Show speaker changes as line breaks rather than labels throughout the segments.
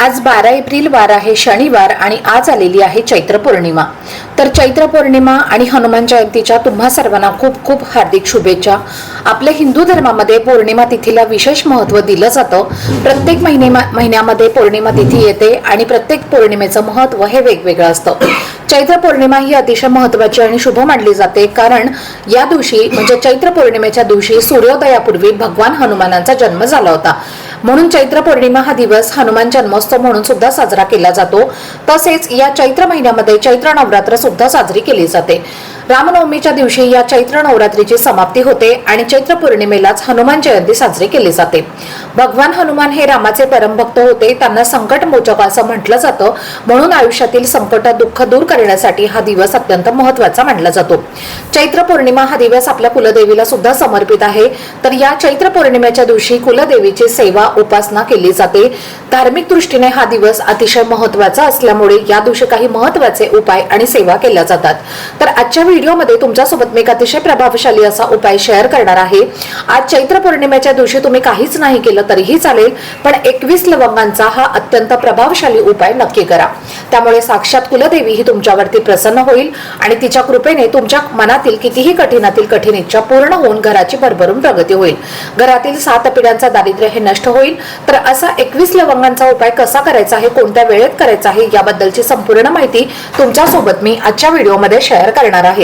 आज बारा एप्रिल वार आहे शनिवार आणि आज आलेली आहे चैत्र पौर्णिमा. तर चैत्र पौर्णिमा आणि हनुमान जयंतीच्या तुम्हा सर्वांना खूप खूप हार्दिक शुभेच्छा. आपल्या हिंदू धर्मामध्ये पौर्णिमा तिथीला विशेष महत्त्व दिलं जातं. प्रत्येक महिने महिन्यामध्ये पौर्णिमा तिथी येते आणि प्रत्येक पौर्णिमेचं महत्त्व हे वेगवेगळं असतं. चैत्र पौर्णिमा ही अतिशय महत्त्वाची आणि शुभ मानली जाते कारण या दिवशी म्हणजे चैत्र पौर्णिमेच्या दिवशी सूर्योदयापूर्वी भगवान हनुमानांचा जन्म झाला होता. म्हणून चैत्र पौर्णिमा हा दिवस हनुमान जन्मोत्सव म्हणून सुद्धा साजरा केला जातो. तसेच या चैत्र महिन्यामध्ये चैत्र नवरात्र सुद्धा साजरी केली जाते. रामनवमीच्या दिवशी या चैत्र नवरात्रीची समाप्ती होते आणि चैत्र पौर्णिमेलाच हनुमान जयंती साजरी केली जाते. भगवान हनुमान हे रामाचे परमभक्त होते. त्यांना संकट मोचक असं म्हटलं जातं. म्हणून आयुष्यातील संकट दुःख दूर करण्यासाठी हा दिवस अत्यंत महत्त्वाचा मानला जातो. चैत्र पौर्णिमा हा दिवस आपल्या कुलदेवीला सुद्धा समर्पित आहे. तर या चैत्र पौर्णिमेच्या दिवशी कुलदेवीची सेवा उपासना केली जाते. धार्मिक दृष्टीने हा दिवस अतिशय महत्त्वाचा असल्यामुळे या दिवशी काही महत्त्वाचे उपाय आणि सेवा केल्या जातात. तर आजच्या व्हिडिओमध्ये तुमच्यासोबत मी एक अतिशय प्रभावशाली असा उपाय शेअर करणार आहे. आज चैत्र पौर्णिमेच्या दिवशी तुम्ही काहीच नाही केलं तरीही चालेल पण एकवीस लवंगांचा हा अत्यंत प्रभावशाली उपाय नक्की करा. त्यामुळे साक्षात कुलदेवी ही तुमच्यावरती प्रसन्न होईल आणि तिच्या कृपेने तुमच्या मनातील कितीही कठीणातील कठीण इच्छा पूर्ण होऊन घराची भरभरून प्रगती होईल. घरातील सात पिढ्यांचा दारिद्र्य हे नष्ट होईल. तर असा एकवीस लवंगांचा उपाय कसा करायचा आहे कोणत्या वेळेत करायचा आहे याबद्दलची संपूर्ण माहिती तुमच्यासोबत मी आजच्या व्हिडिओमध्ये शेअर करणार आहे.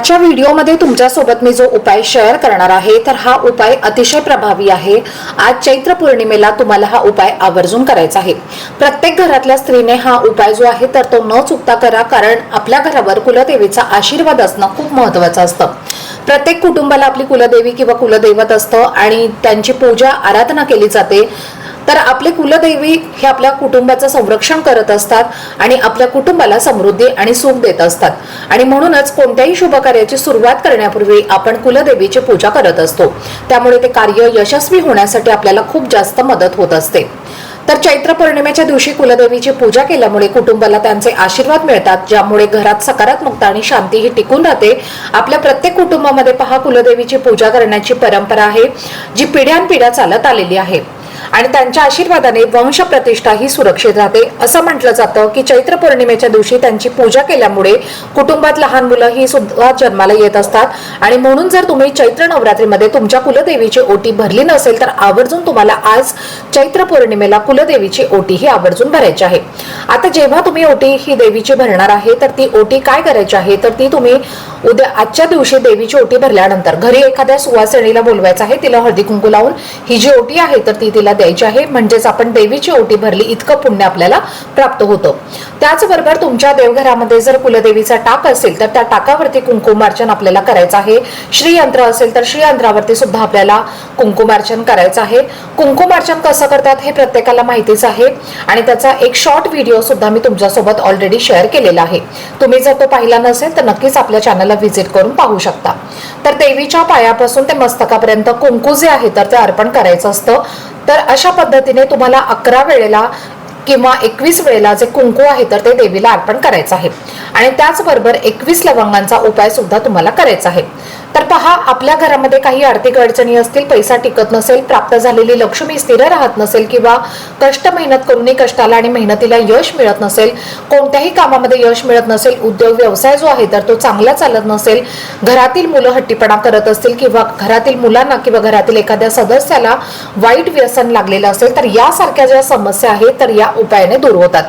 आजच्या व्हिडिओमध्ये तुमच्यासोबत मी जो उपाय शेअर करणार आहे तर हा उपाय अतिशय प्रभावी आहे. आज चैत्र पौर्णिमेला तुम्हाला हा उपाय आवर्जून करायचा आहे. प्रत्येक घरातल्या स्त्रीने हा उपाय जो आहे तर तो न चुकता करा कारण आपल्या घरावर कुलदेवीचा आशीर्वाद असणं खूप महत्वाचं असतं. प्रत्येक कुटुंबाला आपली कुलदेवी किंवा कुलदैवत असतं आणि त्यांची पूजा आराधना केली जाते. तर आपले कुलदैवी हे आपल्या कुटुंबाचं संरक्षण करत असतात आणि आपल्या कुटुंबाला समृद्धी आणि सुख देत असतात. आणि म्हणूनच कोणत्याही शुभकार्याची सुरुवात करण्यापूर्वी आपण कुलदेवीची पूजा करत असतो. त्यामुळे ते कार्य यशस्वी होण्यासाठी आपल्याला खूप जास्त मदत होत असते. तर चैत्र पौर्णिमेच्या दिवशी कुलदेवीची पूजा केल्यामुळे कुटुंबाला त्यांचे आशीर्वाद मिळतात ज्यामुळे घरात सकारात्मकता आणि शांती ही टिकून राहते. आपल्या प्रत्येक कुटुंबामध्ये पहा कुलदेवीची पूजा करण्याची परंपरा आहे जी पिढ्यानपिढ्या चालत आलेली आहे. आणि त्यांच्या आशीर्वादाने वंश प्रतिष्ठा ही सुरक्षित राहते. असं म्हटलं जातं की चैत्र पौर्णिमेच्या दिवशी त्यांची पूजा केल्यामुळे कुटुंबात लहान मुलं ही सुद्धा जन्माला येत असतात. आणि म्हणून जर तुम्ही चैत्र नवरात्रीमध्ये तुमच्या कुलदेवीची ओटी भरली नसेल तर आवर्जून तुम्हाला आज चैत्र पौर्णिमेला कुलदेवीची ओटी ही आवर्जून भरायची आहे. आता जेव्हा तुम्ही ओटी ही देवीची भरणार आहे तर ती ओटी काय करायची आहे? तर ती तुम्ही उद्या आजच्या दिवशी देवीची ओटी भरल्यानंतर घरी एखाद्या सुवासिणीला बोलवायचं आहे तिला हळदी कुंकू लावून ही जी ओटी आहे तर ती तिला द्यायची आहे. म्हणजेच आपण देवीची ओटी भरली इतकं पुण्य आपल्याला प्राप्त होतं. त्याचबरोबर तुमच्या देवघरामध्ये जर कुलदेवीचा टाक असेल तर त्या टाकावरती कुंकुमार्चन आपल्याला करायचं आहे. श्रीयंत्र असेल तर श्रीयंत्रावरती सुद्धा आपल्याला कुंकुमार्चन करायचं आहे. कुंकुमार्चन कसं करतात हे प्रत्येकाला माहितीच आहे. आणि त्याचा एक शॉर्ट व्हिडिओ सुद्धा मी तुमच्यासोबत ऑलरेडी शेअर केलेला आहे. तुम्ही जर तो पाहिला नसेल तर नक्कीच आपल्या चॅनलला व्हिजिट करून पाहू शकता. तर देवीच्या पायापासून ते मस्तकापर्यंत कुंकू जे आहे तर ते अर्पण करायचं असतं. तर अशा पद्धतीने तुम्हाला अकरा वेळेला किंवा एकवीस वेळेला जे कुंकू आहे तर ते देवीला अर्पण करायचं आहे. आणि त्याचबरोबर एकवीस लवंगांचा उपाय सुद्धा तुम्हाला करायचा आहे. तर पहा आपल्या घरामध्ये काही आर्थिक अडचणी असतील पैसा टिकत नसेल प्राप्त झालेली लक्ष्मी स्थिर राहत नसेल किंवा कष्ट मेहनत करूनही कष्टाला आणि मेहनतीला यश मिळत नसेल कोणत्याही कामामध्ये यश मिळत नसेल उद्योग व्यवसाय जो आहे तर तो चांगला चालत नसेल घरातील मुलं हट्टीपणा करत असतील किंवा घरातील मुलांना किंवा घरातील एखाद्या सदस्याला वाईट व्यसन लागलेलं असेल तर यासारख्या ज्या समस्या आहेत तर या उपायाने दूर होतात.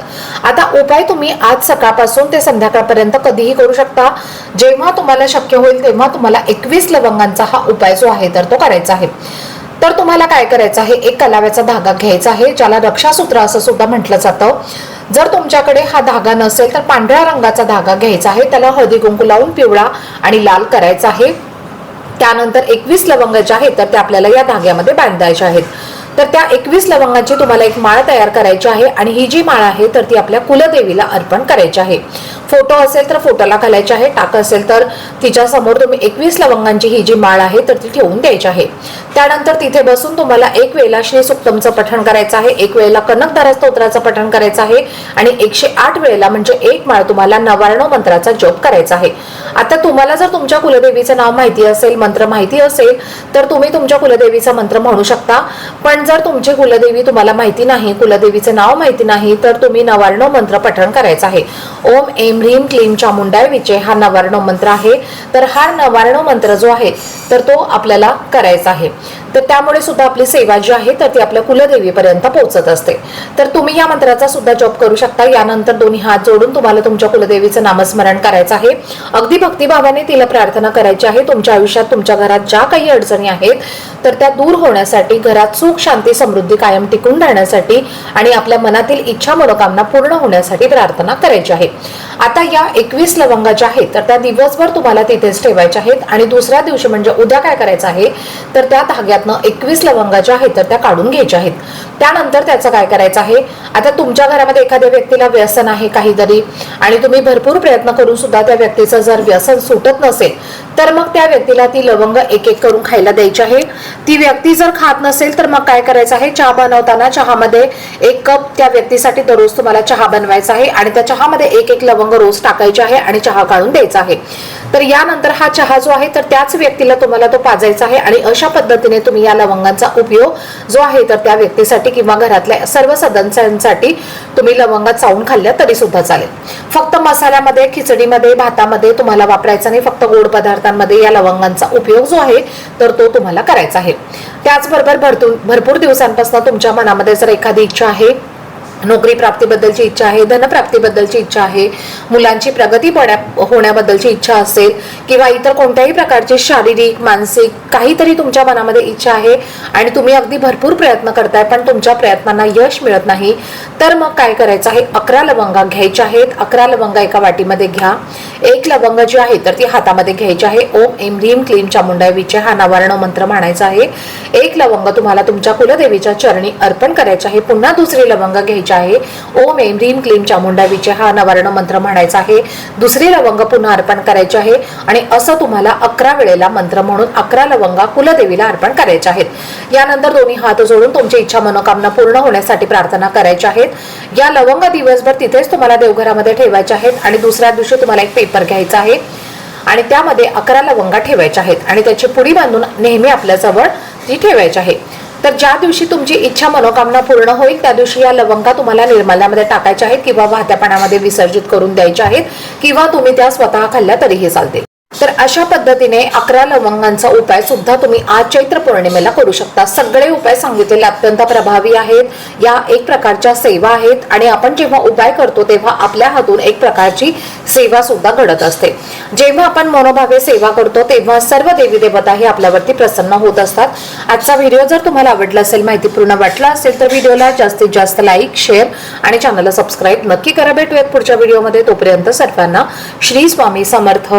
आता उपाय तुम्ही आज सकाळपासून ते संध्याकाळपर्यंत कधीही करू शकता. जेव्हा तुम्हाला शक्य होईल तेव्हा तुम्हाला एकवीस लवंगांचा हा उपाय जो आहे तर तो करायचा आहे. तर तुम्हाला काय करायचं आहे? एक कलाव्याचा धागा घ्यायचा आहे ज्याला रक्षासूत्र असं सुद्धा म्हटलं जातं. जर तुमच्याकडे हा धागा नसेल तर पांढऱ्या रंगाचा धागा घ्यायचा आहे. त्याला हळदी कुंकू लावून पिवळा आणि लाल करायचा आहे. त्यानंतर एकवीस लवंग ज्या आहेत तर त्या आपल्याला या धाग्यामध्ये बांधायच्या आहेत. तर त्या एकवीस लवंगाची तुम्हाला एक माळ तयार करायची आहे आणि ही जी माळ आहे तर ती आपल्या कुलदेवीला अर्पण करायची आहे. फोटो असेल तर फोटोला घालायचे आहे टाक असेल तर तिच्या समोर तुम्ही एकवीस लवंगांची ही जी माळ आहे तर ती ठेवून द्यायची आहे. त्यानंतर तिथे बसून तुम्हाला एक वेळेला श्री सुक्तमचं पठण करायचं आहे एक वेळेला कनकधारा स्तोत्राचं पठण करायचं आहे आणि एकशे आठ वेळेला म्हणजे एक माळ तुम्हाला नवार्ण मंत्राचा जप करायचा आहे. आता तुम्हाला जर तुमच्या कुलदेवीचं नाव माहिती असेल मंत्र माहिती असेल तर तुम्ही तुमच्या कुलदेवीचा मंत्र म्हणू शकता. पण जर तुमची कुलदेवी तुम्हाला माहिती नाही कुलदेवीचं नाव माहिती नाही तर तुम्ही नवार्ण मंत्र पठण करायचं आहे. ओम एम ह्रीम क्लीम चामुंडाय विचे हा नवार्ण मंत्र आहे. तर हा नवार्ण मंत्र जो आहे तर तो आपल्याला करायचा आहे. तर त्यामुळे सुद्धा आपली सेवा जी आहे तर ती आपल्या कुलदेवीपर्यंत पोहोचत असते. तर तुम्ही या मंत्राचा सुद्धा जप करू शकता. यानंतर दोन्ही हात जोडून तुम्हाला तुमच्या कुलदेवीचं नामस्मरण करायचं आहे. अगदी भक्तिभावाने तिला प्रार्थना करायची आहे. तुमच्या आयुष्यात तुमच्या घरात ज्या काही अडचणी आहेत तर त्या दूर होण्यासाठी घरात सुख शांती समृद्धी कायम टिकून राहण्यासाठी आणि आपल्या मनातील इच्छा मनोकामना पूर्ण होण्यासाठी प्रार्थना करायची आहे. आता या एकवीस लवंगा ज्या आहेत तर त्या दिवसभर तुम्हाला तिथेच ठेवायच्या आहेत. आणि दुसऱ्या दिवशी म्हणजे उद्या काय करायचं आहे तर त्या धाग्यातनं एकवीस लवंगा ज्या आहेत तर त्या काढून घ्यायच्या आहेत. त्यानंतर त्याचं काय करायचं आहे आता तुमच्या घरामध्ये एखाद्या व्यक्तीला व्यसन आहे काहीतरी आणि तुम्ही भरपूर प्रयत्न करून सुद्धा त्या व्यक्तीचं जर व्यसन सुटत नसेल तर मग त्या व्यक्तीला ती लवंग एक एक करून खायला द्यायची आहे. ती व्यक्ती जर खात नसेल तर मग काय करायचं आहे चहा बनवताना चहामध्ये एक कप त्या व्यक्तीसाठी दररोज तुम्हाला चहा बनवायचा आहे आणि त्या चहामध्ये एक एक लवंग रोज टाकायचे आहे आणि चहा काढून द्यायचा आहे. तर यानंतर हा चहा जो आहे तर त्याच व्यक्तीला तुम्हाला तो पाजायचा आहे आणि अशा पद्धतीने तुम्ही या लवंगांचा उपयोग जो आहे तर त्या व्यक्तीसाठी किंवा घरातल्या सर्व सदस्यांसाठी तुम्ही लवंगा चावून खाल्ल्या तरी सुद्धा चालेल. फक्त मसाल्यामध्ये खिचडीमध्ये भातामध्ये तुम्हाला वापरायचा नाही. फक्त गोड पदार्थांमध्ये या लवंगांचा उपयोग जो आहे तर तो तुम्हाला करायचा आहे. त्याचबरोबर भरपूर भरपूर दिवसांपासून तुमच्या मनामध्ये जर एखादी इच्छा आहे नोकरी प्राप्तीबद्दलची इच्छा आहे धनप्राप्तीबद्दलची इच्छा आहे मुलांची प्रगती पड्या होण्याबद्दलची इच्छा असेल किंवा इतर कोणत्याही प्रकारची शारीरिक मानसिक काहीतरी तुमच्या मनामध्ये इच्छा आहे आणि तुम्ही अगदी भरपूर प्रयत्न करताय पण तुमच्या प्रयत्नांना यश मिळत नाही तर मग काय करायचं आहे? अकरा लवंगा घ्यायच्या आहेत. अकरा लवंगा एका वाटीमध्ये घ्या. एक लवंग जी आहे तर ती हातामध्ये घ्यायची आहे. ओम एम रीम क्लीम चामुंडाय विचे हा नवार्ण मंत्र म्हणायचा आहे. एक लवंग तुम्हाला तुमच्या कुलदेवीच्या चरणी अर्पण करायचे आहे. पुन्हा दुसरी लवंग घ्यायची आहे. ओम एम ह्रीम क्लीम चामुंडा विचे हा नवर्ण मंत्र म्हणायचा आहे. दुसरी लवंग पुन्हा अर्पण करायची आहे आणि असं तुम्हाला अकरा वेळेला मंत्र म्हणून अकरा लवंगा कुलदेवीला अर्पण करायच्या आहेत. यानंतर दोन्ही हात जोडून तुमची इच्छा मनोकामना पूर्ण होण्यासाठी प्रार्थना करायच्या आहेत. या लवंग दिवसभर तिथेच तुम्हाला देवघरामध्ये ठेवायच्या आहेत आणि दुसऱ्या दिवशी तुम्हाला एक पेपर घ्यायचा आहे. आणि त्यामध्ये अकरा लवंगा ठेवायच्या आहेत आणि त्याची पुडी बांधून नेहमी आपल्या जवळ ती ठेवायची आहे. तर ज्या दिवशी तुमची इच्छा मनोकामना पूर्ण होईल त्या दिवशी या लवंगा तुम्हाला निर्मल्यामध्ये टाकायच्या आहेत किंवा वाहत्या पाण्यामध्ये विसर्जित करून द्यायच्या आहेत किंवा तुम्ही त्या स्वतः खाल्ल्या तरीही चालते तर अशा पद्धतीने अकरा लवंगांचा उपाय सुद्धा तुम्ही आज चैत्र पौर्णिमेला करू शकता. सगळे उपाय सांगितलेले अत्यंत प्रभावी आहेत. या एक प्रकारच्या सेवा आहेत आणि आपण जेव्हा उपाय करतो तेव्हा आपल्या हातून एक प्रकारची सेवा सुद्धा घडत असते. जेव्हा आपण मनोभावे सेवा करतो तेव्हा सर्व देवी देवता हे आपल्यावरती प्रसन्न होत असतात. आजचा व्हिडिओ जर तुम्हाला आवडला असेल माहितीपूर्ण वाटला असेल तर व्हिडिओला जास्तीत जास्त लाईक शेअर आणि चॅनलला सबस्क्राईब नक्की करा. भेटूयात पुढच्या व्हिडिओमध्ये. तोपर्यंत सर्वांना श्री स्वामी समर्थ.